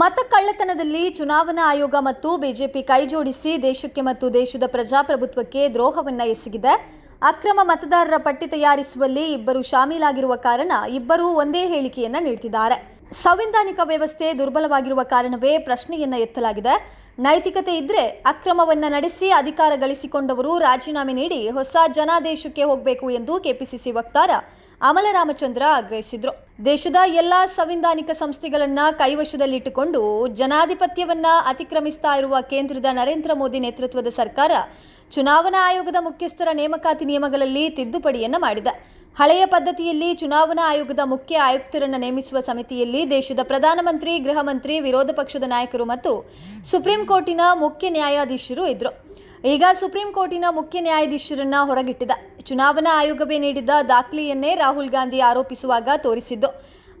ಮತ ಕಳ್ಳತನದಲ್ಲಿ ಚುನಾವಣಾ ಆಯೋಗ ಮತ್ತು ಬಿಜೆಪಿ ಕೈಜೋಡಿಸಿ ದೇಶಕ್ಕೆ ಮತ್ತು ದೇಶದ ಪ್ರಜಾಪ್ರಭುತ್ವಕ್ಕೆ ದ್ರೋಹವನ್ನ ಎಸಗಿದೆ. ಅಕ್ರಮ ಮತದಾರರ ಪಟ್ಟಿ ತಯಾರಿಸುವಲ್ಲಿ ಇಬ್ಬರು ಶಾಮೀಲಾಗಿರುವ ಕಾರಣ ಇಬ್ಬರೂ ಒಂದೇ ಹೇಳಿಕೆಯನ್ನ ನೀಡ್ತಿದ್ದಾರೆ. ಸಂವಿಧಾನಿಕ ವ್ಯವಸ್ಥೆ ದುರ್ಬಲವಾಗಿರುವ ಕಾರಣವೇ ಪ್ರಶ್ನೆಯನ್ನ ಎತ್ತಲಾಗಿದೆ. ನೈತಿಕತೆ ಇದ್ರೆ ಅಕ್ರಮವನ್ನ ನಡೆಸಿ ಅಧಿಕಾರ ಗಳಿಸಿಕೊಂಡವರು ರಾಜೀನಾಮೆ ನೀಡಿ ಹೊಸ ಜನಾದೇಶಕ್ಕೆ ಹೋಗಬೇಕು ಎಂದು ಕೆಪಿಸಿಸಿ ವಕ್ತಾರ ಅಮಲ ರಾಮಚಂದ್ರ ಆಗ್ರಹಿಸಿದ್ರು. ದೇಶದ ಎಲ್ಲಾ ಸಂವಿಧಾನಿಕ ಸಂಸ್ಥೆಗಳನ್ನ ಕೈವಶದಲ್ಲಿಟ್ಟುಕೊಂಡು ಜನಾಧಿಪತ್ಯವನ್ನ ಅತಿಕ್ರಮಿಸ್ತಾ ಇರುವ ಕೇಂದ್ರದ ನರೇಂದ್ರ ಮೋದಿ ನೇತೃತ್ವದ ಸರ್ಕಾರ ಚುನಾವಣಾ ಆಯೋಗದ ಮುಖ್ಯಸ್ಥರ ನೇಮಕಾತಿ ನಿಯಮಗಳಲ್ಲಿ ತಿದ್ದುಪಡಿಯನ್ನ ಮಾಡಿದೆ. ಹಳೆಯ ಪದ್ಧತಿಯಲ್ಲಿ ಚುನಾವಣಾ ಆಯೋಗದ ಮುಖ್ಯ ಆಯುಕ್ತರನ್ನು ನೇಮಿಸುವ ಸಮಿತಿಯಲ್ಲಿ ದೇಶದ ಪ್ರಧಾನಮಂತ್ರಿ ಗೃಹ ಮಂತ್ರಿ ವಿರೋಧ ಪಕ್ಷದ ನಾಯಕರು ಮತ್ತು ಸುಪ್ರೀಂ ಕೋರ್ಟಿನ ಮುಖ್ಯ ನ್ಯಾಯಾಧೀಶರು ಇದ್ರು. ಈಗ ಸುಪ್ರೀಂ ಕೋರ್ಟಿನ ಮುಖ್ಯ ನ್ಯಾಯಾಧೀಶರನ್ನ ಹೊರಗಿಟ್ಟಿದೆ ಚುನಾವಣಾ ಆಯೋಗವೇ ನೀಡಿದ್ದ ದಾಖಲೆಯನ್ನೇ ರಾಹುಲ್ ಗಾಂಧಿ ಆರೋಪಿಸುವಾಗ ತೋರಿಸಿದ್ದು.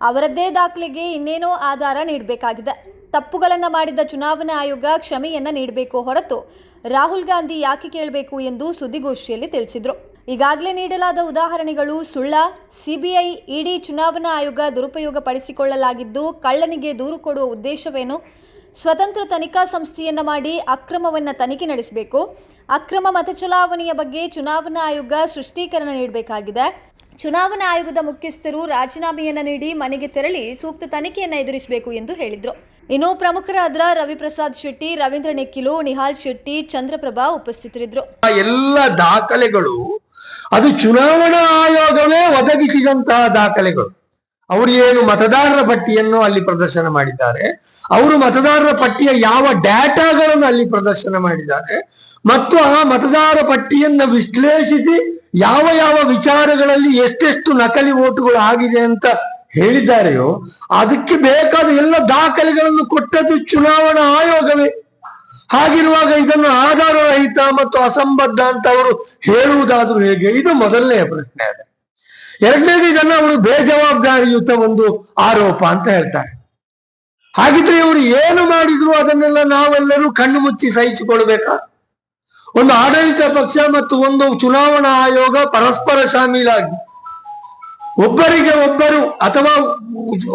ಅವರದ್ದೇ ದಾಖಲೆಗೆ ಇನ್ನೇನೋ ಆಧಾರ ನೀಡಬೇಕಾಗಿದೆ. ತಪ್ಪುಗಳನ್ನು ಮಾಡಿದ ಚುನಾವಣಾ ಆಯೋಗ ಕ್ಷಮೆಯನ್ನ ನೀಡಬೇಕು ಹೊರತು ರಾಹುಲ್ ಗಾಂಧಿ ಯಾಕೆ ಕೇಳಬೇಕು ಎಂದು ಸುದ್ದಿಗೋಷ್ಠಿಯಲ್ಲಿ ತಿಳಿಸಿದ್ರು. ಈಗಾಗಲೇ ನೀಡಲಾದ ಉದಾಹರಣೆಗಳು ಸುಳ್ಳ. ಸಿಬಿಐ, ಇಡಿ ಚುನಾವಣಾ ಆಯೋಗ ದುರುಪಯೋಗ ಪಡಿಸಿಕೊಳ್ಳಲಾಗಿದ್ದು ಕಳ್ಳನಿಗೆ ದೂರು ಕೊಡುವ ಉದ್ದೇಶವೇನು? ಸ್ವತಂತ್ರ ತನಿಖಾ ಸಂಸ್ಥೆಯನ್ನು ಮಾಡಿ ಅಕ್ರಮವನ್ನ ತನಿಖೆ ನಡೆಸಬೇಕು. ಅಕ್ರಮ ಮತ ಚಲಾವಣೆಯ ಬಗ್ಗೆ ಚುನಾವಣಾ ಆಯೋಗ ಸೃಷ್ಟೀಕರಣ ನೀಡಬೇಕಾಗಿದೆ. ಚುನಾವಣಾ ಆಯೋಗದ ಮುಖ್ಯಸ್ಥರು ರಾಜೀನಾಮೆಯನ್ನು ನೀಡಿ ಮನೆಗೆ ತೆರಳಿ ಸೂಕ್ತ ತನಿಖೆಯನ್ನು ಎದುರಿಸಬೇಕು ಎಂದು ಹೇಳಿದರು. ಇನ್ನು ಪ್ರಮುಖರಾದ ರವಿಪ್ರಸಾದ್ ಶೆಟ್ಟಿ, ರವೀಂದ್ರ ನೆಕ್ಕಿಲು, ನಿಹಾಲ್ ಶೆಟ್ಟಿ, ಚಂದ್ರಪ್ರಭಾ ಉಪಸ್ಥಿತರಿದ್ದರು ಎಲ್ಲ ದಾಖಲೆಗಳು ಅದು ಚುನಾವಣಾ ಆಯೋಗವೇ ಒದಗಿಸಿದಂತಹ ದಾಖಲೆಗಳು. ಅವರು ಏನು ಮತದಾರರ ಪಟ್ಟಿಯನ್ನು ಅಲ್ಲಿ ಪ್ರದರ್ಶನ ಮಾಡಿದ್ದಾರೆ. ಅವರು ಮತದಾರರ ಪಟ್ಟಿಯ ಯಾವ ಡೇಟಾಗಳನ್ನು ಅಲ್ಲಿ ಪ್ರದರ್ಶನ ಮಾಡಿದ್ದಾರೆ. ಮತ್ತು ಆ ಮತದಾರ ಪಟ್ಟಿಯನ್ನು ವಿಶ್ಲೇಷಿಸಿ ಯಾವ ಯಾವ ವಿಚಾರಗಳಲ್ಲಿ ಎಷ್ಟೆಷ್ಟು ನಕಲಿ ಓಟುಗಳು ಆಗಿದೆ ಅಂತ ಹೇಳಿದ್ದಾರೆಯೋ, ಅದಕ್ಕೆ ಬೇಕಾದ ಎಲ್ಲ ದಾಖಲೆಗಳನ್ನು ಕೊಟ್ಟದ್ದು ಚುನಾವಣಾ ಆಯೋಗವೇ. ಹಾಗಿರುವಾಗ ಇದನ್ನು ಆಧಾರರಹಿತ ಮತ್ತು ಅಸಂಬದ್ಧ ಅಂತ ಅವರು ಹೇಳುವುದಾದ್ರೂ ಹೇಗೆ? ಇದು ಮೊದಲನೆಯ ಪ್ರಶ್ನೆ ಅದ ಎರಡನೇದು ಇದನ್ನ ಅವರು ಬೇಜವಾಬ್ದಾರಿಯುತ ಒಂದು ಆರೋಪ ಅಂತ ಹೇಳ್ತಾರೆ. ಹಾಗಿದ್ರೆ ಇವರು ಏನು ಮಾಡಿದ್ರು ಅದನ್ನೆಲ್ಲ ನಾವೆಲ್ಲರೂ ಕಣ್ಣು ಮುಚ್ಚಿ ಸಹಿಸಿಕೊಳ್ಬೇಕಾ? ಒಂದು ಆಡಳಿತ ಪಕ್ಷ ಮತ್ತು ಒಂದು ಚುನಾವಣಾ ಆಯೋಗ ಪರಸ್ಪರ ಶಾಮೀಲಾಗಿ. ಒಬ್ಬರಿಗೆ ಒಬ್ಬರು ಅಥವಾ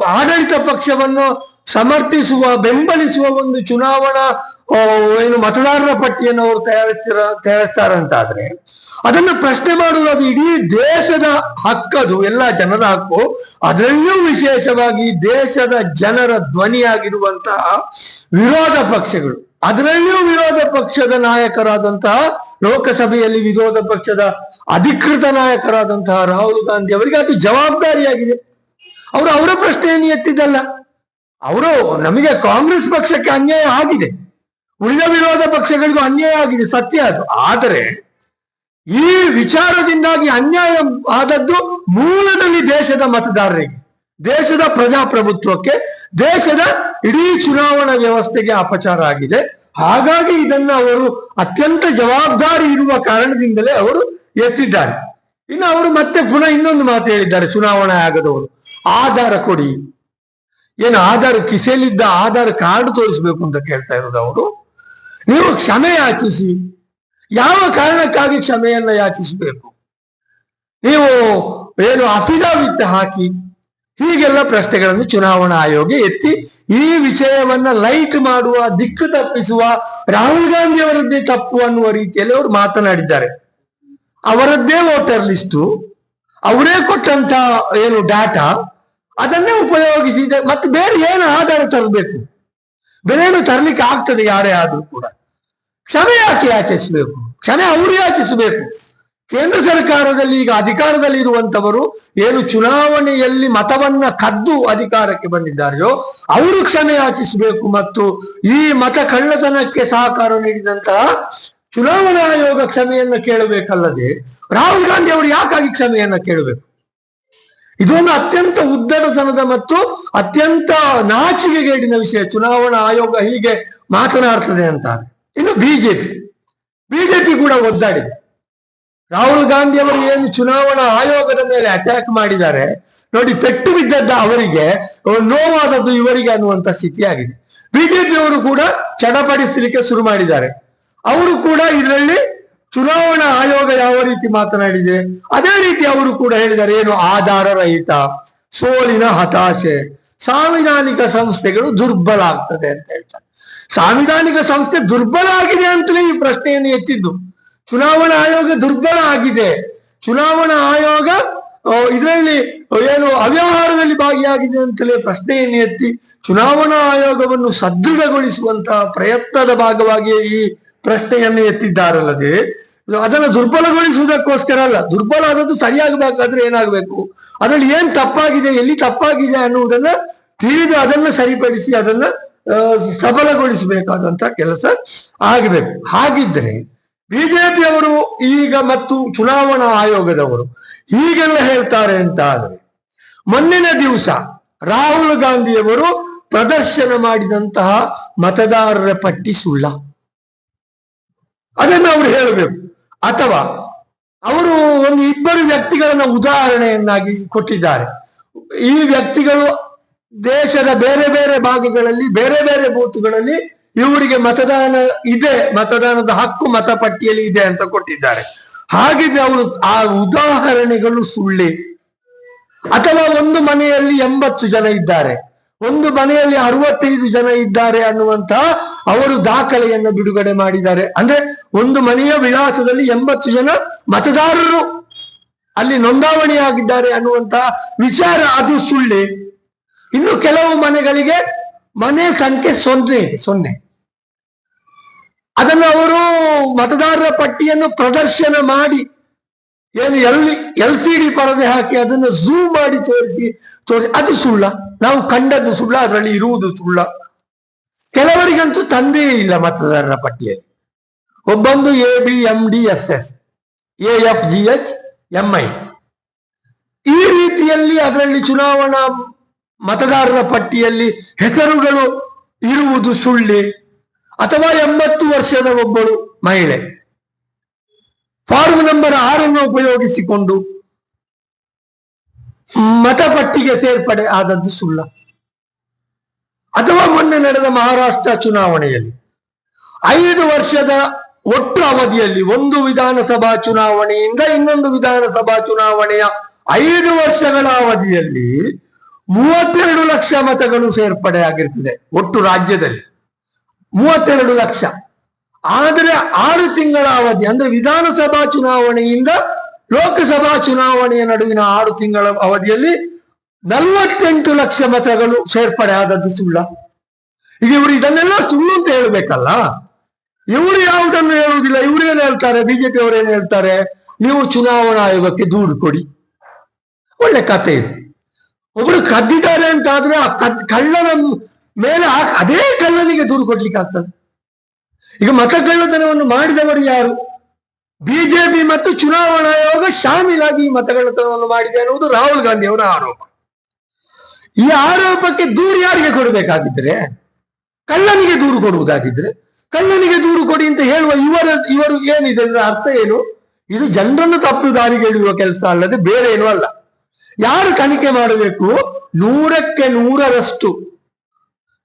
ಆಡಳಿತ ಪಕ್ಷವನ್ನು ಸಮರ್ಥಿಸುವ, ಬೆಂಬಲಿಸುವ ಒಂದು ಚುನಾವಣಾ ಏನು ಮತದಾರರ ಪಟ್ಟಿಯನ್ನು ಅವರು ತಯಾರಿಸ್ತಿರ, ತಯಾರಿಸ್ತಾರಂತಾದ್ರೆ ಅದನ್ನ ಪ್ರಶ್ನೆ ಮಾಡುವುದು ಅದು ಇಡೀ ದೇಶದ ಹಕ್ಕದು, ಎಲ್ಲ ಜನರ ಹಕ್ಕು. ಅದರಲ್ಲಿಯೂ ವಿಶೇಷವಾಗಿ ದೇಶದ ಜನರ ಧ್ವನಿಯಾಗಿರುವಂತಹ ವಿರೋಧ ಪಕ್ಷಗಳು. ಅದರಲ್ಲಿಯೂ ವಿರೋಧ ಪಕ್ಷದ ನಾಯಕರಾದಂತಹ ಲೋಕಸಭೆಯಲ್ಲಿ ವಿರೋಧ ಪಕ್ಷದ ಅಧಿಕೃತ ನಾಯಕರಾದಂತಹ ರಾಹುಲ್ ಗಾಂಧಿ ಅವರಿಗೆ ಅದು ಜವಾಬ್ದಾರಿಯಾಗಿದೆ. ಅವರು ಅವರ ಪ್ರಶ್ನೆಯನ್ನು ಎತ್ತಿದ್ದಲ್ಲ. ಅವರು ನಮಗೆ ಕಾಂಗ್ರೆಸ್ ಪಕ್ಷಕ್ಕೆ ಅನ್ಯಾಯ ಆಗಿದೆ. ಉಳಿದ ವಿರೋಧ ಪಕ್ಷಗಳಿಗೂ ಅನ್ಯಾಯ ಆಗಿದೆ, ಸತ್ಯ ಅದು. ಆದರೆ ಈ ವಿಚಾರದಿಂದಾಗಿ ಅನ್ಯಾಯ ಆದದ್ದು ಮೂಲದಲ್ಲಿ ದೇಶದ ಮತದಾರರಿಗೆ, ದೇಶದ ಪ್ರಜಾಪ್ರಭುತ್ವಕ್ಕೆ, ದೇಶದ ಇಡೀ ಚುನಾವಣಾ ವ್ಯವಸ್ಥೆಗೆ ಅಪಚಾರ ಆಗಿದೆ. ಹಾಗಾಗಿ ಇದನ್ನ ಅವರು ಅತ್ಯಂತ ಜವಾಬ್ದಾರಿ ಇರುವ ಕಾರಣದಿಂದಲೇ ಅವರು ಎತ್ತಿದ್ದಾರೆ. ಇನ್ನು ಅವರು ಮತ್ತೆ ಪುನಃ ಇನ್ನೊಂದು ಮಾತು ಹೇಳಿದ್ದಾರೆ, ಚುನಾವಣೆ ಆಗದವರು. ಆಧಾರ ಕೊಡಿ. ಏನು ಆಧಾರ ಕಿಸೆಯಲ್ಲಿದ್ದ ಆಧಾರ್ ಕಾರ್ಡ್ ತೋರಿಸ್ಬೇಕು ಅಂತ ಕೇಳ್ತಾ ಇರೋದು ಅವರು. ನೀವು ಕ್ಷಮೆ ಯಾಚಿಸಿ. ಯಾವ ಕಾರಣಕ್ಕಾಗಿ ಕ್ಷಮೆಯನ್ನ ಯಾಚಿಸಬೇಕು? ನೀವು ಏನು ಅಫಿದಾವಿತ್ ಹಾಕಿ ಹೀಗೆಲ್ಲ ಪ್ರಶ್ನೆಗಳನ್ನು ಚುನಾವಣಾ ಆಯೋಗ ಎತ್ತಿ ಈ ವಿಷಯವನ್ನ ಲೈಟ್ ಮಾಡುವ, ದಿಕ್ಕು ತಪ್ಪಿಸುವ, ರಾಹುಲ್ ಗಾಂಧಿ ಅವರದ್ದೇ ತಪ್ಪು ಅನ್ನುವ ರೀತಿಯಲ್ಲಿ ಅವರು ಮಾತನಾಡಿದ್ದಾರೆ. ಅವರದ್ದೇ ವೋಟರ್ ಲಿಸ್ಟು, ಅವರೇ ಕೊಟ್ಟಂತ ಏನು ಡಾಟಾ, ಅದನ್ನೇ ಉಪಯೋಗಿಸಿದ ಮತ್ತೆ ಬೇರೆ ಏನು ಆಧಾರ ತರಬೇಕು? ಬೇರೆ ತರಲಿಕ್ಕೆ ಆಗ್ತದೆ ಯಾರೇ ಆದ್ರೂ ಕೂಡ. ಕ್ಷಮೆ ಯಾಕೆ ಯಾಚಿಸಬೇಕು? ಕ್ಷಮೆ ಅವರು ಯಾಚಿಸಬೇಕು? ಕೇಂದ್ರ ಸರ್ಕಾರದಲ್ಲಿ ಈಗ ಅಧಿಕಾರದಲ್ಲಿ ಇರುವಂತವರು ಏನು ಚುನಾವಣೆಯಲ್ಲಿ ಮತವನ್ನ ಕದ್ದು ಅಧಿಕಾರಕ್ಕೆ ಬಂದಿದ್ದಾರೆಯೋ ಅವರು ಕ್ಷಮೆ ಯಾಚಿಸಬೇಕು ಮತ್ತು ಈ ಮತ ಕಳ್ಳತನಕ್ಕೆ ಸಹಕಾರ ನೀಡಿದಂತಹ ಚುನಾವಣಾ ಆಯೋಗ ಕ್ಷಮೆಯನ್ನ ಕೇಳಬೇಕಲ್ಲದೆ ರಾಹುಲ್ ಗಾಂಧಿ ಅವರು ಯಾಕಾಗಿ ಕ್ಷಮೆಯನ್ನ ಕೇಳಬೇಕು? ಇದೊಂದು ಅತ್ಯಂತ ಉದ್ದಟತನದ ಮತ್ತು ಅತ್ಯಂತ ನಾಚಿಕೆಗೇಡಿನ ವಿಷಯ. ಚುನಾವಣಾ ಆಯೋಗ ಹೀಗೆ ಮಾತನಾಡ್ತದೆ ಅಂತ ಇನ್ನು ಬಿಜೆಪಿ. ಬಿಜೆಪಿ ಕೂಡ ಒದ್ದಾಡಿದೆ. ರಾಹುಲ್ ಗಾಂಧಿ ಅವರು ಏನು ಚುನಾವಣಾ ಆಯೋಗದ ಮೇಲೆ ಅಟ್ಯಾಕ್ ಮಾಡಿದ್ದಾರೆ, ನೋಡಿ ಪೆಟ್ಟು ಬಿದ್ದದ್ದ ಅವರಿಗೆ ನೋವಾದದ್ದು ಇವರಿಗೆ ಅನ್ನುವಂತ ಸ್ಥಿತಿಯಾಗಿದೆ ಬಿಜೆಪಿ ಅವರು ಕೂಡ ಚಡಪಡಿಸಲಿಕ್ಕೆ ಶುರು ಮಾಡಿದ್ದಾರೆ. ಅವರು ಕೂಡ ಇದರಲ್ಲಿ ಚುನಾವಣಾ ಆಯೋಗ ಯಾವ ರೀತಿ ಮಾತನಾಡಿದೆ, ಅದೇ ರೀತಿ ಅವರು ಕೂಡ ಹೇಳಿದ್ದಾರೆ, ಏನು ಆಧಾರ ರಹಿತ, ಸೋಲಿನ ಹತಾಶೆ, ಸಾಂವಿಧಾನಿಕ ಸಂಸ್ಥೆಗಳು ದುರ್ಬಲ ಆಗ್ತದೆ ಅಂತ ಹೇಳ್ತಾರೆ. ಸಾಂವಿಧಾನಿಕ ಸಂಸ್ಥೆ ದುರ್ಬಲ ಆಗಿದೆ ಅಂತಲೇ ಈ ಪ್ರಶ್ನೆಯನ್ನು ಎತ್ತಿದ್ದು. ಚುನಾವಣಾ ಆಯೋಗ ದುರ್ಬಲ ಆಗಿದೆ. ಚುನಾವಣಾ ಆಯೋಗ ಇದರಲ್ಲಿ ಏನು ಅವ್ಯವಹಾರದಲ್ಲಿ ಭಾಗಿಯಾಗಿದೆ ಅಂತಲೇ ಪ್ರಶ್ನೆಯನ್ನು ಎತ್ತಿ ಚುನಾವಣಾ ಆಯೋಗವನ್ನು ಸದೃಢಗೊಳಿಸುವಂತಹ ಪ್ರಯತ್ನದ ಭಾಗವಾಗಿ ಈ ಪ್ರಶ್ನೆಯನ್ನು ಎತ್ತಿದ್ದಾರಲ್ಲದೆ, ಅದನ್ನು ದುರ್ಬಲಗೊಳಿಸುವುದಕ್ಕೋಸ್ಕರ ಅಲ್ಲ, ದುರ್ಬಲ ಆದದ್ದು ಸರಿಯಾಗಬೇಕಾದ್ರೆ ಏನಾಗಬೇಕು, ಅದರಲ್ಲಿ ಏನ್ ತಪ್ಪಾಗಿದೆ, ಎಲ್ಲಿ ತಪ್ಪಾಗಿದೆ ಅನ್ನುವುದನ್ನ ತಿಳಿದು ಅದನ್ನ ಸರಿಪಡಿಸಿ, ಅದನ್ನ ಸಬಲಗೊಳಿಸಬೇಕಾದಂತ ಕೆಲಸ ಆಗಬೇಕು. ಹಾಗಿದ್ರೆ ಬಿಜೆಪಿಯವರು ಈಗ ಮತ್ತು ಚುನಾವಣಾ ಆಯೋಗದವರು ಹೀಗೆಲ್ಲ ಹೇಳ್ತಾರೆ ಅಂತ ಆದ್ರೆ ಮೊನ್ನಿನ ದಿವಸ ರಾಹುಲ್ ಗಾಂಧಿಯವರು ಪ್ರದರ್ಶನ ಮಾಡಿದಂತಹ ಮತದಾರರ ಪಟ್ಟಿ ಸುಳ್ಳ. ಅದನ್ನು ಅವರು ಹೇಳಬೇಕು. ಅಥವಾ ಅವರು ಒಂದು ಇಬ್ಬರು ವ್ಯಕ್ತಿಗಳನ್ನ ಉದಾಹರಣೆಯನ್ನಾಗಿ ಕೊಟ್ಟಿದ್ದಾರೆ. ಈ ವ್ಯಕ್ತಿಗಳು ದೇಶದ ಬೇರೆ ಬೇರೆ ಭಾಗಗಳಲ್ಲಿ, ಬೇರೆ ಬೇರೆ ಬೂತ್ಗಳಲ್ಲಿ ಇವರಿಗೆ ಮತದಾನ ಇದೆ, ಮತದಾನದ ಹಕ್ಕು ಮತಪಟ್ಟಿಯಲ್ಲಿ ಇದೆ ಅಂತ ಕೊಟ್ಟಿದ್ದಾರೆ. ಹಾಗಿದ್ರೆ ಅವರು ಆ ಉದಾಹರಣೆಗಳು ಸುಳ್ಳಿ. ಅಥವಾ ಒಂದು ಮನೆಯಲ್ಲಿ ಎಂಬತ್ತು ಜನ ಇದ್ದಾರೆ. ಒಂದು ಮನೆಯಲ್ಲಿ ಅರವತ್ತೈದು ಜನ ಇದ್ದಾರೆ ಅನ್ನುವಂತಹ ಅವರು ದಾಖಲೆಯನ್ನು ಬಿಡುಗಡೆ ಮಾಡಿದ್ದಾರೆ. ಅಂದ್ರೆ ಒಂದು ಮನೆಯ ವಿಳಾಸದಲ್ಲಿ ಎಂಬತ್ತು ಜನ ಮತದಾರರು ಅಲ್ಲಿ ನೋಂದಾವಣಿಯಾಗಿದ್ದಾರೆ ಅನ್ನುವಂತಹ ವಿಚಾರ, ಅದು ಸುಳ್ಳೆ. ಇನ್ನು ಕೆಲವು ಮನೆಗಳಿಗೆ ಮನೆ ಸಂಖ್ಯೆ ಸೊನ್ನೆ ಇದೆ ಸೊನ್ನೆ. ಅದನ್ನು ಅವರು ಮತದಾರರ ಪಟ್ಟಿಯನ್ನು ಪ್ರದರ್ಶನ ಮಾಡಿ, ಏನು ಎಲ್ ಎಲ್ ಸಿ ಡಿ ಪರದೆ ಹಾಕಿ ಅದನ್ನು ಝೂಮ್ ಮಾಡಿ ತೋರಿಸಿ ತೋರಿಸಿ. ಅದು ಸುಳ್ಳ. ನಾವು ಕಂಡದ್ದು ಸುಳ್ಳ, ಅದರಲ್ಲಿ ಇರುವುದು ಸುಳ್ಳ. ಕೆಲವರಿಗಂತೂ ತಂದೆಯೇ ಇಲ್ಲ ಮತದಾರರ ಪಟ್ಟಿಯಲ್ಲಿ. ಒಬ್ಬಂದು A, B, M, D, S S, A, F, G, H, M, I. ಈ ರೀತಿಯಲ್ಲಿ ಅದರಲ್ಲಿ ಚುನಾವಣಾ ಮತದಾರರ ಪಟ್ಟಿಯಲ್ಲಿ ಹೆಸರುಗಳು ಇರುವುದು ಸುಳ್ಳಿ ಅಥವಾ ಎಂಬತ್ತು ವರ್ಷದ ಒಬ್ಬಳು ಮಹಿಳೆ. ಫಾರ್ಮ್ ನಂಬರ್ ಆರನ್ನು ಉಪಯೋಗಿಸಿಕೊಂಡು ಮತಪಟ್ಟಿಗೆ ಸೇರ್ಪಡೆ ಆದದ್ದು ಸುಳ್ಳ. ಅಥವಾ ಮೊನ್ನೆ ನಡೆದ ಮಹಾರಾಷ್ಟ್ರ ಚುನಾವಣೆಯಲ್ಲಿ ಐದು ವರ್ಷದ ಒಟ್ಟು ಅವಧಿಯಲ್ಲಿ ಒಂದು ವಿಧಾನಸಭಾ ಚುನಾವಣೆಯಿಂದ ಇನ್ನೊಂದು ವಿಧಾನಸಭಾ ಚುನಾವಣೆಯ ಐದು ವರ್ಷಗಳ ಅವಧಿಯಲ್ಲಿ ಮೂವತ್ತೆರಡು ಲಕ್ಷ ಮತಗಳು ಸೇರ್ಪಡೆ ಆಗಿರ್ತದೆ ಒಟ್ಟು ರಾಜ್ಯದಲ್ಲಿ. ಮೂವತ್ತೆರಡು ಲಕ್ಷ. ಆದರೆ ಆರು ತಿಂಗಳ ಅವಧಿ, ಅಂದ್ರೆ ವಿಧಾನಸಭಾ ಚುನಾವಣೆಯಿಂದ ಲೋಕಸಭಾ ಚುನಾವಣೆಯ ನಡುವಿನ ಆರು ತಿಂಗಳ ಅವಧಿಯಲ್ಲಿ ನಲವತ್ತೆಂಟು ಲಕ್ಷ ಮತಗಳು ಸೇರ್ಪಡೆ ಆದದ್ದು ಸುಳ್ಳ. ಈಗ ಇವರು ಇದನ್ನೆಲ್ಲ ಸುಳ್ಳು ಅಂತ ಹೇಳ್ಬೇಕಲ್ಲ? ಇವರು ಯಾವುದನ್ನು ಹೇಳುವುದಿಲ್ಲ, ಇವರು ಏನ್ ಹೇಳ್ತಾರೆ? ಬಿಜೆಪಿ ಅವರು ಏನ್ ಹೇಳ್ತಾರೆ? ನೀವು ಚುನಾವಣಾ ಆಯೋಗಕ್ಕೆ ದೂರು ಕೊಡಿ. ಒಳ್ಳೆ ಕತೆ ಇದೆ. ಒಬ್ರು ಕದ್ದಿದ್ದಾರೆ ಅಂತ ಆದ್ರೆ ಆ ಕಳ್ಳನ ಮೇಲೆ ಅದೇ ಕಳ್ಳನಿಗೆ ದೂರು ಕೊಡ್ಲಿಕ್ಕೆ ಆಗ್ತದೆ. ಈಗ ಮತ ಕಳ್ಳತನವನ್ನು ಮಾಡಿದವರು ಯಾರು? ಬಿಜೆಪಿ ಮತ್ತು ಚುನಾವಣಾ ಆಯೋಗ ಶಾಮೀಲಾಗಿ ಈ ಮತಗಳ್ಳತನವನ್ನು ಮಾಡಿದೆ ಅನ್ನುವುದು ರಾಹುಲ್ ಗಾಂಧಿ ಅವರ ಆರೋಪ. ಈ ಆರೋಪಕ್ಕೆ ದೂರು ಯಾರಿಗೆ ಕೊಡಬೇಕಾಗಿದ್ರೆ ಕಳ್ಳನಿಗೆ ದೂರು ಕೊಡುವುದಾಗಿದ್ರೆ ಕಳ್ಳನಿಗೆ ದೂರು ಕೊಡಿ ಅಂತ ಹೇಳುವ ಇವರ ಇವರು ಏನಿದೆ? ಅಂದ್ರೆ ಅರ್ಥ ಏನು? ಇದು ಜನರನ್ನು ತಪ್ಪು ದಾರಿಗೆ ಇಡುವ ಕೆಲಸ ಅಲ್ಲದೆ ಬೇರೆ ಏನೂ ಅಲ್ಲ. ಯಾರು ತನಿಖೆ ಮಾಡಬೇಕು? ನೂರಕ್ಕೆ ನೂರರಷ್ಟು.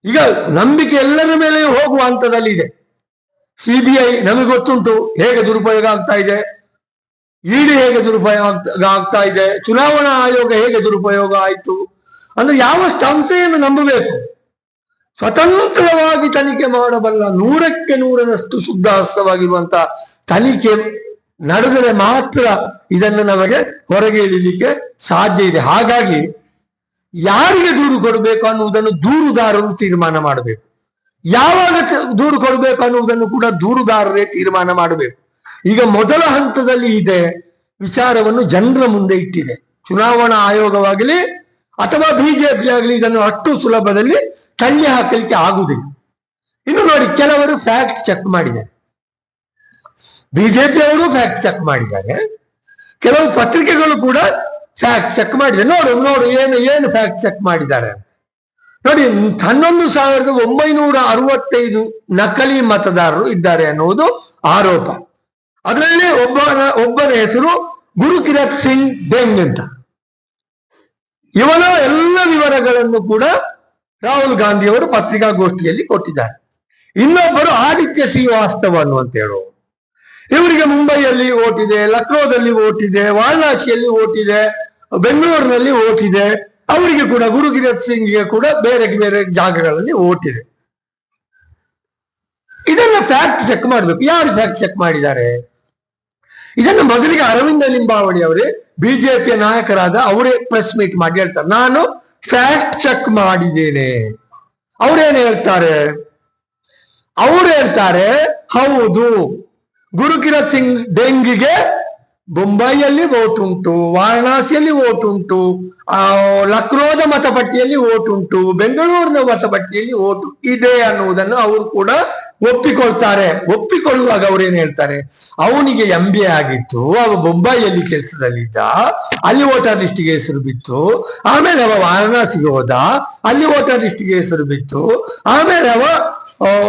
ಈಗ ನಂಬಿಕೆ ಎಲ್ಲರ ಮೇಲೆ ಹೋಗುವ ಹಂತದಲ್ಲಿ ಇದೆ ಸಿಬಿಐ ನಮಗೆ ಗೊತ್ತುಂಟು ಹೇಗೆ ದುರುಪಯೋಗ ಆಗ್ತಾ ಇದೆ. ಇಡಿ ಹೇಗೆ ದುರುಪಯೋಗ ಆಗ್ತಾ- ಇದೆ. ಚುನಾವಣಾ ಆಯೋಗ ಹೇಗೆ ದುರುಪಯೋಗ ಆಯಿತು. ಅಂದ್ರೆ ಯಾವ ಸಂಸ್ಥೆಯನ್ನು ನಂಬಬೇಕು? ಸ್ವತಂತ್ರವಾಗಿ ತನಿಖೆ ಮಾಡಬಲ್ಲ ನೂರಕ್ಕೆ ನೂರರಷ್ಟು ಶುದ್ಧ ಹಸ್ತವಾಗಿರುವಂತಹ ತನಿಖೆ ನಡೆದರೆ ಮಾತ್ರ ಇದನ್ನು ನಮಗೆ ಹೊರಗೆ ಇಳಿಲಿಕ್ಕೆ ಸಾಧ್ಯ ಇದೆ. ಹಾಗಾಗಿ ಯಾರಿಗೆ ದೂರು ಕೊಡಬೇಕು ಅನ್ನುವುದನ್ನು ದೂರುದಾರರು ತೀರ್ಮಾನ ಮಾಡಬೇಕು. ಯಾವಾಗ ದೂರು ಕೊಡಬೇಕು ಅನ್ನುವುದನ್ನು ಕೂಡ ದೂರುದಾರರೇ ತೀರ್ಮಾನ ಮಾಡಬೇಕು. ಈಗ ಮೊದಲ ಹಂತದಲ್ಲಿ ಇದೆ ವಿಚಾರವನ್ನು ಜನರ ಮುಂದೆ ಇಟ್ಟಿದೆ. ಚುನಾವಣಾ ಆಯೋಗವಾಗಲಿ ಅಥವಾ ಬಿಜೆಪಿ ಆಗಲಿ ಇದನ್ನು ಅಷ್ಟು ಸುಲಭದಲ್ಲಿ ತಳ್ಳಿ ಹಾಕಲಿಕ್ಕೆ ಆಗುವುದಿಲ್ಲ. ಇನ್ನು ನೋಡಿ, ಕೆಲವರು ಫ್ಯಾಕ್ಟ್ ಚೆಕ್ ಮಾಡಿದ್ದಾರೆ. ಬಿಜೆಪಿ ಅವರು ಫ್ಯಾಕ್ಟ್ ಚೆಕ್ ಮಾಡಿದ್ದಾರೆ. ಕೆಲವು ಪತ್ರಿಕೆಗಳು ಕೂಡ ಫ್ಯಾಕ್ಟ್ ಚೆಕ್ ಮಾಡಿದೆ. ನೋಡು ನೋಡು, ಏನು ಏನು ಫ್ಯಾಕ್ಟ್ ಚೆಕ್ ಮಾಡಿದ್ದಾರೆ. ನೋಡಿ, ಹನ್ನೊಂದು ಸಾವಿರದ ಒಂಬೈನೂರ ಅರವತ್ತೈದು ನಕಲಿ ಮತದಾರರು ಇದ್ದಾರೆ ಅನ್ನುವುದು ಆರೋಪ. ಅದರಲ್ಲಿ ಒಬ್ಬ ಒಬ್ಬನ ಹೆಸರು ಗುರು ಕಿರತ್ ಸಿಂಗ್ ಡೆಂಗ್ ಅಂತ. ಇವನ ಎಲ್ಲ ವಿವರಗಳನ್ನು ಕೂಡ ರಾಹುಲ್ ಗಾಂಧಿ ಅವರು ಪತ್ರಿಕಾಗೋಷ್ಠಿಯಲ್ಲಿ ಕೊಟ್ಟಿದ್ದಾರೆ. ಇನ್ನೊಬ್ಬರು ಆದಿತ್ಯ ಶ್ರೀವಾಸ್ತವ ಅನ್ನುವಂತ ಹೇಳುವ ಇವರಿಗೆ ಮುಂಬೈಯಲ್ಲಿ ಓಟಿದೆ ಲಕ್ನೋದಲ್ಲಿ ಓಟಿದೆ ವಾರಣಾಸಿಯಲ್ಲಿ ಓಟಿದೆ ಬೆಂಗಳೂರಿನಲ್ಲಿ ಓಟಿದೆ ಅವರಿಗೆ ಕೂಡ ಗುರುಗಿರತ್ ಸಿಂಗ್ಗೆ ಕೂಡ ಬೇರೆ ಬೇರೆ ಜಾಗಗಳಲ್ಲಿ ಓಟಿದೆ ಇದನ್ನ ಫ್ಯಾಕ್ಟ್ ಚೆಕ್ ಮಾಡಬೇಕು. ಯಾರು ಫ್ಯಾಕ್ಟ್ ಚೆಕ್ ಮಾಡಿದ್ದಾರೆ? ಇದನ್ನು ಮೊದಲಿಗೆ ಅರವಿಂದ ಲಿಂಬಾವಳಿ ಅವರೇ ಬಿಜೆಪಿಯ ನಾಯಕರಾದ ಅವರೇ ಪ್ರೆಸ್ ಮೀಟ್ ಮಾಡಿ ಹೇಳ್ತಾರೆ. ನಾನು ಫ್ಯಾಕ್ಟ್ ಚೆಕ್ ಮಾಡಿದ್ದೇನೆ. ಅವರೇನು ಹೇಳ್ತಾರೆ? ಅವ್ರು ಹೇಳ್ತಾರೆ, ಹೌದು. ಗುರುಕಿರತ್ ಸಿಂಗ್ ಡೆಂಗಿಗೆ ವೋಟ್ ಉಂಟು ವಾರಣಾಸಿಯಲ್ಲಿ ಆ, ಲಕ್ನೋದ ಮತಪಟ್ಟಿಯಲ್ಲಿ ವೋಟ್ ಉಂಟು ಬೆಂಗಳೂರಿನ ಮತಪಟ್ಟಿಯಲ್ಲಿ ಓಟು ಇದೆ ಅನ್ನುವುದನ್ನು ಅವರು ಕೂಡ ಒಪ್ಪಿಕೊಳ್ತಾರೆ. ಒಪ್ಪಿಕೊಳ್ಳುವಾಗ ಅವ್ರೇನ್ ಹೇಳ್ತಾರೆ? ಅವನಿಗೆ ಎಂ ಬಿ ಆಗಿತ್ತು ಅವ ಬೊಂಬಾಯಿಯಲ್ಲಿ ಕೆಲಸದಲ್ಲಿದ್ದ ಅಲ್ಲಿ ವೋಟರ್ ಲಿಸ್ಟ್ಗೆ ಹೆಸರು ಬಿತ್ತು ಆಮೇಲೆ ಅವ ವಾರಣಾಸಿಗೆ ಹೋದ ಅಲ್ಲಿ ವೋಟರ್ ಲಿಸ್ಟ್ಗೆ ಹೆಸರು ಬಿತ್ತು ಆಮೇಲೆ ಅವ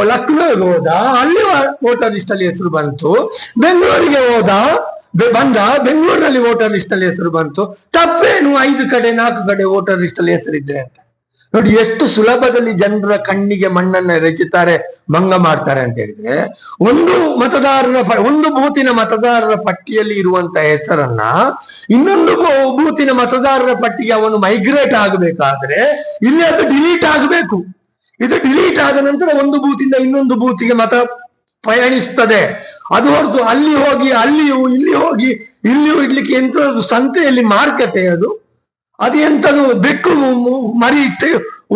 ಲಕ್ನೋಗೆ ಹೋದ? ಅಲ್ಲಿ ವೋಟರ್ ಲಿಸ್ಟ್ ಅಲ್ಲಿ ಹೆಸರು ಬಂತು. ಬೆಂಗಳೂರಿಗೆ ಹೋದ? ಬಂದ? ಬೆಂಗಳೂರಿನಲ್ಲಿ ವೋಟರ್ ಲಿಸ್ಟ್ ಅಲ್ಲಿ ಹೆಸರು ಬಂತು. ತಪ್ಪೇನು? ಐದು ಕಡೆ, ನಾಲ್ಕು ಕಡೆ ವೋಟರ್ ಲಿಸ್ಟ್ ಅಲ್ಲಿ ಅಂತ. ನೋಡಿ, ಎಷ್ಟು ಸುಲಭದಲ್ಲಿ ಜನರ ಕಣ್ಣಿಗೆ ಮಣ್ಣನ್ನ ರಚಿತಾರೆ ಭಂಗ ಮಾಡ್ತಾರೆ ಅಂತ ಹೇಳಿದ್ರೆ, ಒಂದು ಮತದಾರರ ಒಂದು ಬೂತಿನ ಮತದಾರರ ಪಟ್ಟಿಯಲ್ಲಿ ಇರುವಂತ ಹೆಸರನ್ನ, ಇನ್ನೊಂದು ಬೂತಿನ ಮತದಾರರ ಪಟ್ಟಿಗೆ ಅವನು ಮೈಗ್ರೇಟ್ ಆಗಬೇಕಾದ್ರೆ, ಇಲ್ಲಿ ಅದು ಡಿಲೀಟ್ ಆಗಬೇಕು. ಇದು ಡಿಲೀಟ್ ಆದ ನಂತರ ಒಂದು ಬೂತಿಂದ ಇನ್ನೊಂದು ಬೂತಿಗೆ ಮತ ಪ್ರಯಾಣಿಸುತ್ತದೆ. ಅದು ಹೊರತು ಅಲ್ಲಿ ಹೋಗಿ, ಅಲ್ಲಿಯೂ, ಇಲ್ಲಿ ಹೋಗಿ, ಇಲ್ಲಿಯೂ ಇಡ್ಲಿಕ್ಕೆ ಎಂತದ್ದು ಸಂತೆಯಲ್ಲಿ ಮಾರುಕಟ್ಟೆ ಅದು. ಅದು ಎಂತದು ಬೆಕ್ಕು ಮರಿ ಇಟ್ಟು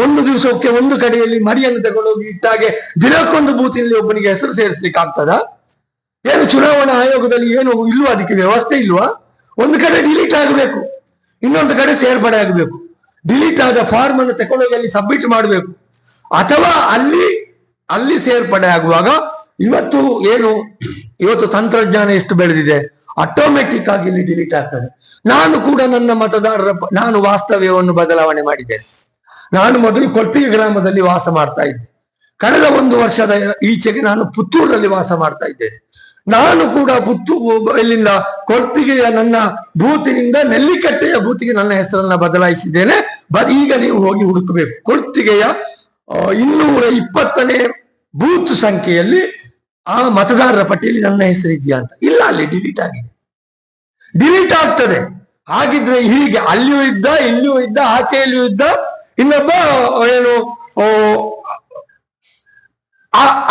ಒಂದು ದಿವಸಕ್ಕೆ ಒಂದು ಕಡೆಯಲ್ಲಿ ಮರಿಯನ್ನು ತಗೊಂಡೋಗಿ ಇಟ್ಟಾಗೆ ದಿನಕ್ಕೊಂದು ಬೂತಿನಲ್ಲಿ ಒಬ್ಬನಿಗೆ ಹೆಸರು ಸೇರಿಸ್ಲಿಕ್ಕೆ ಆಗ್ತದ ಏನು ಚುನಾವಣಾ ಆಯೋಗದಲ್ಲಿ ಏನು ಇಲ್ವಾ? ಅದಕ್ಕೆ ವ್ಯವಸ್ಥೆ ಇಲ್ವಾ? ಒಂದು ಕಡೆ ಡಿಲೀಟ್ ಆಗಬೇಕು, ಇನ್ನೊಂದು ಕಡೆ ಸೇರ್ಪಡೆ ಆಗಬೇಕು. ಡಿಲೀಟ್ ಆದ ಫಾರ್ಮ್ ಅನ್ನು ತಗೊಂಡೋಗಿ ಅಲ್ಲಿ ಸಬ್ಮಿಟ್ ಮಾಡಬೇಕು. ಅಥವಾ ಅಲ್ಲಿ ಅಲ್ಲಿ ಸೇರ್ಪಡೆ ಆಗುವಾಗ ಇವತ್ತು ಏನು, ಇವತ್ತು ತಂತ್ರಜ್ಞಾನ ಎಷ್ಟು ಬೆಳೆದಿದೆ? ಆಟೋಮೆಟಿಕ್ ಆಗಿ ಇಲ್ಲಿ ಡಿಲೀಟ್ ಆಗ್ತದೆ. ನಾನು ಕೂಡ ನನ್ನ ಮತದಾರರ ನಾನು ವಾಸ್ತವ್ಯವನ್ನು ಬದಲಾವಣೆ ಮಾಡಿದೆ ನಾನು ಮೊದಲು ಕೊರ್ತಿಗೆ ಗ್ರಾಮದಲ್ಲಿ ವಾಸ ಮಾಡ್ತಾ ಇದ್ದೆ. ಕಳೆದ ಒಂದು ವರ್ಷದ ಈಚೆಗೆ ನಾನು ಪುತ್ತೂರಲ್ಲಿ ವಾಸ ಮಾಡ್ತಾ ಇದ್ದೇನೆ. ನಾನು ಕೂಡ ಪುತ್ತು ಇಲ್ಲಿಂದ ಕೊರ್ತಿಗೆಯ ನನ್ನ ಬೂತಿನಿಂದ ನೆಲ್ಲಿಕಟ್ಟೆಯ ಬೂತಿಗೆ ನನ್ನ ಹೆಸರನ್ನ ಬದಲಾಯಿಸಿದ್ದೇನೆ. ಈಗ ನೀವು ಹೋಗಿ ಹುಡುಕಬೇಕು. ಕೊರ್ತಿಗೆಯ ಇನ್ನೂರ ಇಪ್ಪತ್ತನೇ ಬೂತ್ ಸಂಖ್ಯೆಯಲ್ಲಿ ಆ ಮತದಾರರ ಪಟ್ಟಿಯಲ್ಲಿ ನನ್ನ ಹೆಸರಿದೆಯಾ ಅಂತ. ಇಲ್ಲ, ಅಲ್ಲಿ ಡಿಲೀಟ್ ಆಗಿದೆ. ಡಿಲೀಟ್ ಆಗ್ತದೆ. ಹಾಗಿದ್ರೆ ಹೀಗೆ ಅಲ್ಲಿಯೂ ಇದ್ದ, ಇಲ್ಲಿಯೂ ಇದ್ದ, ಆಚೆಯಲ್ಲಿಯೂ ಇದ್ದ, ಇನ್ನೊಬ್ಬ, ಏನು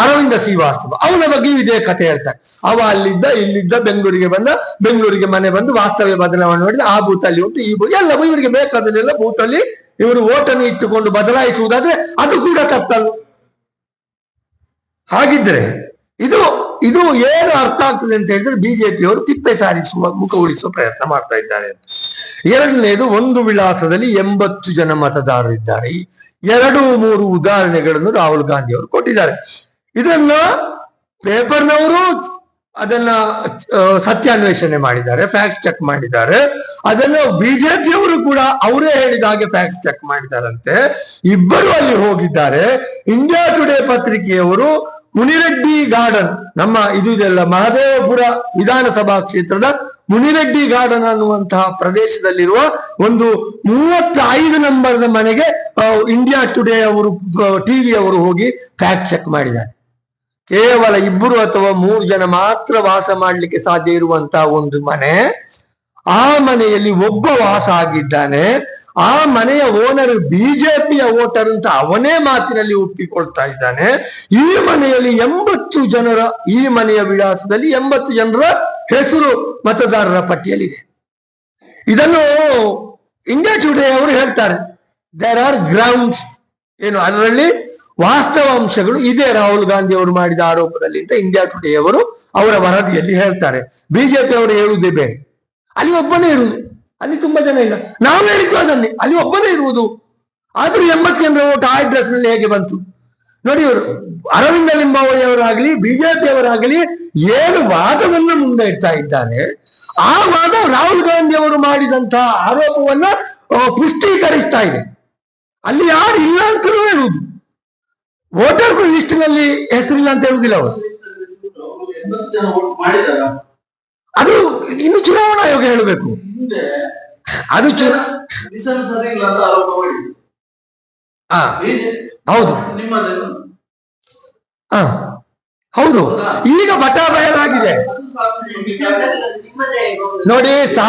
ಅರವಿಂದ ಶ್ರೀವಾಸ್ತವ. ಅವನ ಬಗ್ಗೆಯೂ ಇದೇ ಕಥೆ ಹೇಳ್ತಾರೆ. ಅವ ಅಲ್ಲಿದ್ದ, ಇಲ್ಲಿದ್ದ, ಬೆಂಗಳೂರಿಗೆ ಬಂದ, ಬೆಂಗಳೂರಿಗೆ ಮನೆ ಬಂದು ವಾಸ್ತವ್ಯ ಬದಲಾವಣೆ ಮಾಡಿದ, ಆ ಬೂತ್ ಅಲ್ಲಿ ಉಂಟು, ಈ ಬೂತ್ ಎಲ್ಲ ಇವರಿಗೆ ಬೇಕಾದಲ್ಲೆಲ್ಲ ಬೂತ್ ಅಲ್ಲಿ ಇವರು ಓಟನ್ನು ಇಟ್ಟುಕೊಂಡು ಬದಲಾಯಿಸುವುದಾದ್ರೆ ಅದು ಕೂಡ ತಪ್ಪಲ್ಲ. ಹಾಗಿದ್ರೆ ಇದು ಇದು ಏನು ಅರ್ಥ ಆಗ್ತದೆ ಅಂತ ಹೇಳಿದ್ರೆ ಬಿಜೆಪಿಯವರು ತಿಪ್ಪೆ ಸಾರಿಸುವ, ಮುಖ ಉಳಿಸುವ ಪ್ರಯತ್ನ ಮಾಡ್ತಾ ಇದ್ದಾರೆ ಅಂತ. ಎರಡನೇದು, ಒಂದು ವಿಳಾಸದಲ್ಲಿ ಎಂಬತ್ತು ಜನ ಮತದಾರರಿದ್ದಾರೆ ಎರಡು ಮೂರು ಉದಾಹರಣೆಗಳನ್ನು ರಾಹುಲ್ ಗಾಂಧಿ ಅವರು ಕೊಟ್ಟಿದ್ದಾರೆ. ಇದನ್ನ ಪೇಪರ್ನವರು ಅದನ್ನ ಸತ್ಯಾನ್ವೇಷಣೆ ಮಾಡಿದ್ದಾರೆ ಫ್ಯಾಕ್ಟ್ ಚೆಕ್ ಮಾಡಿದ್ದಾರೆ. ಅದನ್ನ ಬಿಜೆಪಿಯವರು ಕೂಡ ಅವರೇ ಹೇಳಿದ ಹಾಗೆ ಫ್ಯಾಕ್ಟ್ ಚೆಕ್ ಮಾಡಿದಾರಂತೆ ಇಬ್ಬರು ಅಲ್ಲಿ ಹೋಗಿದ್ದಾರೆ. ಇಂಡಿಯಾ ಟುಡೇ ಪತ್ರಿಕೆಯವರು ಮುನಿರೆಡ್ಡಿ ಗಾರ್ಡನ್ ನಮ್ಮ ಇದು ಇದೆಲ್ಲ ಮಹದೇವಪುರ ವಿಧಾನಸಭಾ ಕ್ಷೇತ್ರದ ಮುನಿರೆಡ್ಡಿ ಗಾರ್ಡನ್ ಅನ್ನುವಂತಹ ಪ್ರದೇಶದಲ್ಲಿರುವ ಒಂದು ಮೂವತ್ತೈದು ನಂಬರ್ದ ಮನೆಗೆ ಇಂಡಿಯಾ ಟುಡೇ ಅವರು ಟಿವಿ ಅವರು ಹೋಗಿ ಫ್ಯಾಕ್ಟ್ ಚೆಕ್ ಮಾಡಿದ್ದಾರೆ. ಕೇವಲ ಇಬ್ಬರು ಅಥವಾ ಮೂರು ಜನ ಮಾತ್ರ ವಾಸ ಮಾಡಲಿಕ್ಕೆ ಸಾಧ್ಯ ಇರುವಂತಹ ಒಂದು ಮನೆ, ಆ ಮನೆಯಲ್ಲಿ ಒಬ್ಬ ವಾಸ ಆಗಿದ್ದಾನೆ, ಆ ಮನೆಯ ಓನರ್ ಬಿಜೆಪಿಯ ವೋಟರ್ ಅಂತ ಅವನೇ ಮಾತಿನಲ್ಲಿ ಒಪ್ಪಿಕೊಳ್ತಾ ಇದ್ದಾನೆ. ಈ ಮನೆಯಲ್ಲಿ ಎಂಬತ್ತು ಜನರ, ಈ ಮನೆಯ ವಿಳಾಸದಲ್ಲಿ ಎಂಬತ್ತು ಜನರ ಹೆಸರು ಮತದಾರರ ಪಟ್ಟಿಯಲ್ಲಿದೆ. ಇದನ್ನು ಇಂಡಿಯಾ ಟುಡೇ ಅವರು ಹೇಳ್ತಾರೆ ದೇರ್ ಆರ್ ಗ್ರೌಂಡ್ಸ್ ಏನು, ಅದರಲ್ಲಿ ವಾಸ್ತವಾಂಶಗಳು ಇದೆ ರಾಹುಲ್ ಗಾಂಧಿ ಅವರು ಮಾಡಿದ ಆರೋಪದಲ್ಲಿ ಅಂತ ಇಂಡಿಯಾ ಟುಡೇ ಅವರು ಅವರ ವರದಿಯಲ್ಲಿ ಹೇಳ್ತಾರೆ. ಬಿಜೆಪಿ ಅವರು ಹೇಳುವುದೇ ಬೇರೆ ಅಲ್ಲಿ ಒಬ್ಬನೇ ಇರುವುದು. ಅಲ್ಲಿ ತುಂಬಾ ಜನ ಇಲ್ಲ. ನಾವು ಹೇಳಿದ್ದು ಅದನ್ನೇ. ಅಲ್ಲಿ ಒಬ್ಬನೇ ಇರುವುದು. ಆದ್ರೂ ಎಂಬತ್ತು ಜನರ ಓಟ್ ಆ ಅಡ್ರೆಸ್ನಲ್ಲಿ ಹೇಗೆ ಬಂತು? ನೋಡಿ ಇವರು, ಅರವಿಂದ ಲಿಂಬಾವಳಿ ಅವರಾಗ್ಲಿ ಬಿಜೆಪಿ ಅವರಾಗಲಿ ಏನು ವಾದವನ್ನು ಮುಂದೆ ಇಡ್ತಾ ಇದ್ದಾರೆ. ಆ ವಾದ ರಾಹುಲ್ ಗಾಂಧಿ ಅವರು ಮಾಡಿದಂತಹ ಆರೋಪವನ್ನ ಪುಷ್ಟೀಕರಿಸ್ತಾ ಇದೆ. ಅಲ್ಲಿ ಯಾರು ಇಲ್ಲ ಅಂತಲೂ ಹೇಳುವುದು. ವೋಟರ್ ಲಿಸ್ಟಿನಲ್ಲಿ ಹೆಸರಿಲ್ಲ ಅಂತ ಹೇಳುದಿಲ್ಲ ಅವರು. ಅದು ಇನ್ನು ಚುನಾವಣಾ ಆಯೋಗ ಹೇಳಬೇಕು. ಅದು ಹೌದು. ಹೌದು. ಈಗ ಬಟ ಬಯಲಾಗಿದೆ. ನೋಡಿ ಸಾ